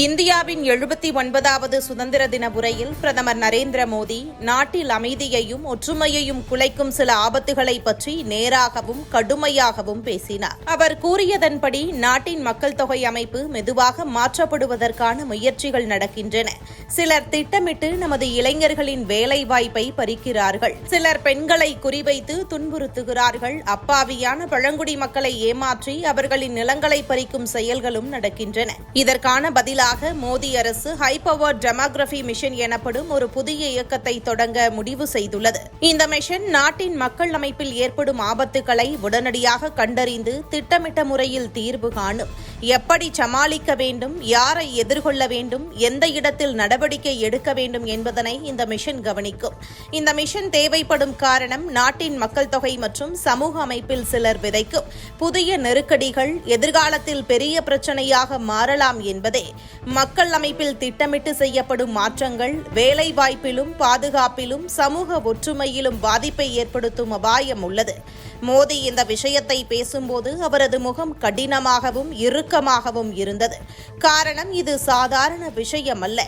இந்தியாவின் எழுபத்தி ஒன்பதாவது சுதந்திர தின உரையில் பிரதமர் நரேந்திர மோடி நாட்டில் அமைதியையும் ஒற்றுமையையும் குலைக்கும் சில ஆபத்துகளை பற்றி நேராகவும் கடுமையாகவும் பேசினார். அவர் கூறியதன்படி நாட்டின் மக்கள் தொகை அமைப்பு மெதுவாக மாற்றப்படுவதற்கான முயற்சிகள் நடக்கின்றன. சிலர் திட்டமிட்டு நமது இளைஞர்களின் வேலை வாய்ப்பை பறிக்கிறார்கள். சிலர் பெண்களை குறிவைத்து துன்புறுத்துகிறார்கள். அப்பாவியான பழங்குடி மக்களை ஏமாற்றி அவர்களின் நிலங்களை பறிக்கும் செயல்களும் நடக்கின்றன. இதற்கான பதிலாக மோடி அரசு ஹை பவர் டெமோகிராபி மிஷன் எனப்படும் ஒரு புதிய இயக்கத்தை தொடங்க முடிவு செய்துள்ளது. இந்த மிஷன் நாட்டின் மக்கள் அமைப்பில் ஏற்படும் ஆபத்துக்களை உடனடியாக கண்டறிந்து திட்டமிட்ட முறையில் தீர்வு காணும். எப்படி சமாளிக்க வேண்டும் யாரை எதிர்கொள்ள வேண்டும் எந்த இடத்தில் நடவடிக்கை எடுக்க வேண்டும் என்பதனை இந்த மிஷன் கவனிக்கும். இந்த மிஷன் தேவைப்படும் காரணம் நாட்டின் மக்கள் தொகை மற்றும் சமூக அமைப்பில் சிலர் விதைக்கும். புதிய நெருக்கடிகள் எதிர்காலத்தில் பெரிய பிரச்சனையாக மாறலாம் என்பதே. மக்கள் அமைப்பில் திட்டமிட்டு செய்யப்படும் மாற்றங்கள் வேலை வாய்ப்பிலும் பாதுகாப்பிலும் சமூக ஒற்றுமையிலும் பாதிப்பை ஏற்படுத்தும் அபாயம் உள்ளது. மோடி இந்த விஷயத்தை பேசும்போது அவரது முகம் கடினமாகவும் இறுக்கமாகவும் இருந்தது. காரணம் இது சாதாரண விஷயம் அல்ல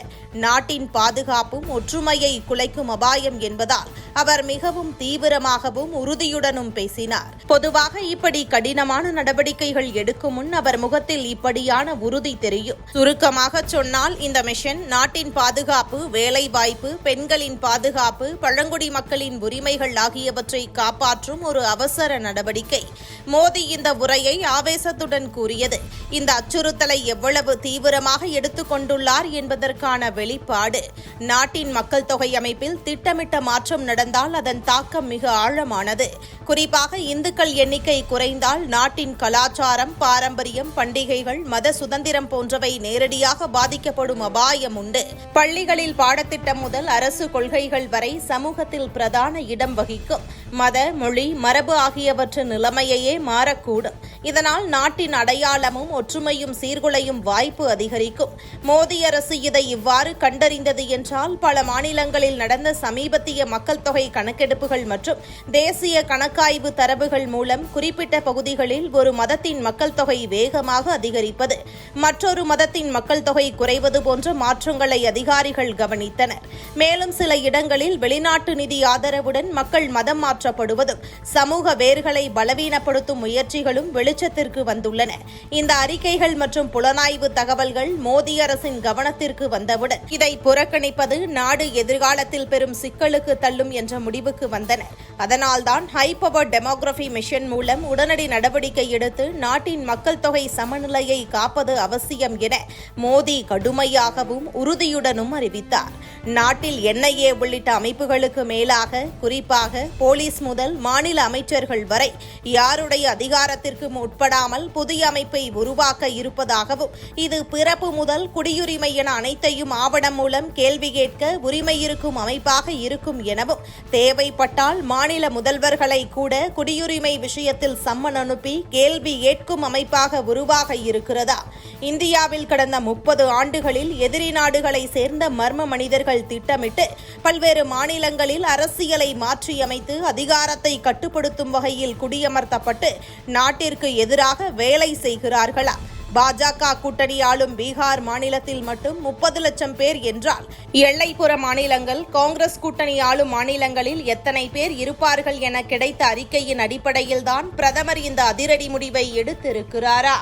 நாட்டின் பாதுகாப்பும் ஒற்றுமையை குலைக்கும் அபாயம் என்பதால் அவர் மிகவும் தீவிரமாகவும் உறுதியுடனும் பேசினார். பொதுவாக இப்படி கடினமான நடவடிக்கைகள் எடுக்கும் முன் அவர் முகத்தில் இப்படியான உறுதி தெரியும். சுருக்கமாக சொன்னால் இந்த மிஷன் நாட்டின் பாதுகாப்பு வேலைவாய்ப்பு பெண்களின் பாதுகாப்பு பழங்குடி மக்களின் உரிமைகள் ஆகியவற்றை காப்பாற்றும் ஒரு அவசர நடவடிக்கை. மோடி இந்த உரையை ஆவேசத்துடன் கூறியது. இந்த அச்சுறுத்தலை எவ்வளவு தீவிரமாக எடுத்துக்கொண்டுள்ளார் என்பதற்கான வெளிப்பாடு. நாட்டின் மக்கள் தொகை அமைப்பில் திட்டமிட்ட மாற்றம் நடந்தால் அதன் தாக்கம் மிக ஆழமானது. குறிப்பாக இந்துக்கள் எண்ணிக்கை குறைந்தால் நாட்டின் கலாச்சாரம் பாரம்பரியம் பண்டிகைகள் மத சுதந்திரம் போன்றவை நேரடியாக பாதிக்கப்படும் அபாயம் உண்டு. பள்ளிகளில் பாடத்திட்டம் முதல் அரசு கொள்கைகள் வரை சமூகத்தில் பிரதான இடம் வகிக்கும். மத மொழி மரபு ஆகியவற்றின் நிலைமையையே மாறக்கூடும். இதனால் நாட்டின் அடையாளமும் ஒற்றுமையும் சீர்குலையும் வாய்ப்பு அதிகரிக்கும். மோடி அரசு இதை இவ்வாறு கண்டறிந்தது என்றால் பல மாநிலங்களில் நடந்த சமீபத்திய மக்கள் தொகை கணக்கெடுப்புகள் மற்றும் தேசிய கணக்காய்வு தரவுகள் மூலம் குறிப்பிட்ட பகுதிகளில் ஒரு மதத்தின் மக்கள் தொகை வேகமாக அதிகரிப்பது மற்றொரு மதத்தின் மக்கள் தொகை குறைவது போன்ற மாற்றங்களை அதிகாரிகள் கவனித்தனர். மேலும் சில இடங்களில் வெளிநாட்டு நிதி ஆதரவுடன் மக்கள் மதம் மாற்றப்படுவதும் சமூக வேர்களை பலவீனப்படுத்தும் முயற்சிகளும் வெளிச்சத்திற்கு வந்துள்ளன. இந்த அறிக்கைகள் மற்றும் புலனாய்வு தகவல்கள் மோடி அரசின் கவனத்திற்கு வந்தவுடன் இதை புறக்கணிப்பது நாடு எதிர்காலத்தில் பெரும் சிக்கலுக்கு தள்ளும் என்ற முடிவுக்கு வந்தன. அதனால்தான் ஹை பவர் டெமோகிராபி மிஷன் மூலம் உடனடி நடவடிக்கை எடுத்து நாட்டின் மக்கள் தொகை சமநிலையை காப்பது அவசியம் என மோடி கடுமையாகவும் உறுதியுடனும் அறிவித்தார். நாட்டில் என்ஐஏ உள்ளிட்ட அமைப்புகளுக்கு மேலாக குறிப்பாக போலீஸ் முதல் மாநில அமைச்சர்கள் வரை யாருடைய அதிகாரத்திற்கும் உட்படாமல் புதிய அமைப்பை உருவாக்க இருப்பதாகவும் இது பிறப்பு முதல் குடியுரிமை என அனைத்தையும் ஆவணம் மூலம் கேள்வி கேட்க உரிமை இருக்கும் அமைப்பாக இருக்கும் எனவும் தேவைப்பட்டால் மாநில முதல்வர்களை கூட குடியுரிமை விஷயத்தில் சம்மன் அனுப்பி கேள்வி ஏற்கும் அமைப்பாக உருவாக இருக்கிறதா? இந்தியாவில் கடந்த முப்பது ஆண்டுகளில் எதிரி நாடுகளை சேர்ந்த மர்ம மனிதர்கள் திட்டமிட்டு பல்வேறு மாநிலங்களில் அரசியலை மாற்றியமைத்து அதிகாரத்தை கட்டுப்படுத்தும் வகையில் குடியமர்த்தப்பட்டு நாட்டிற்கு எதிராக வேலை செய்கிறார்கள் பாஜக கூட்டணி ஆளும் பீகார் மாநிலத்தில் மட்டும் முப்பது லட்சம் பேர் என்றால் எல்லைப்புற மாநிலங்கள் காங்கிரஸ் கூட்டணி ஆளும் மாநிலங்களில் எத்தனை பேர் இருப்பார்கள் என கிடைத்த அறிக்கையின் அடிப்படையில்தான் பிரதமர் இந்த அதிரடி முடிவை எடுத்திருக்கிறாரா?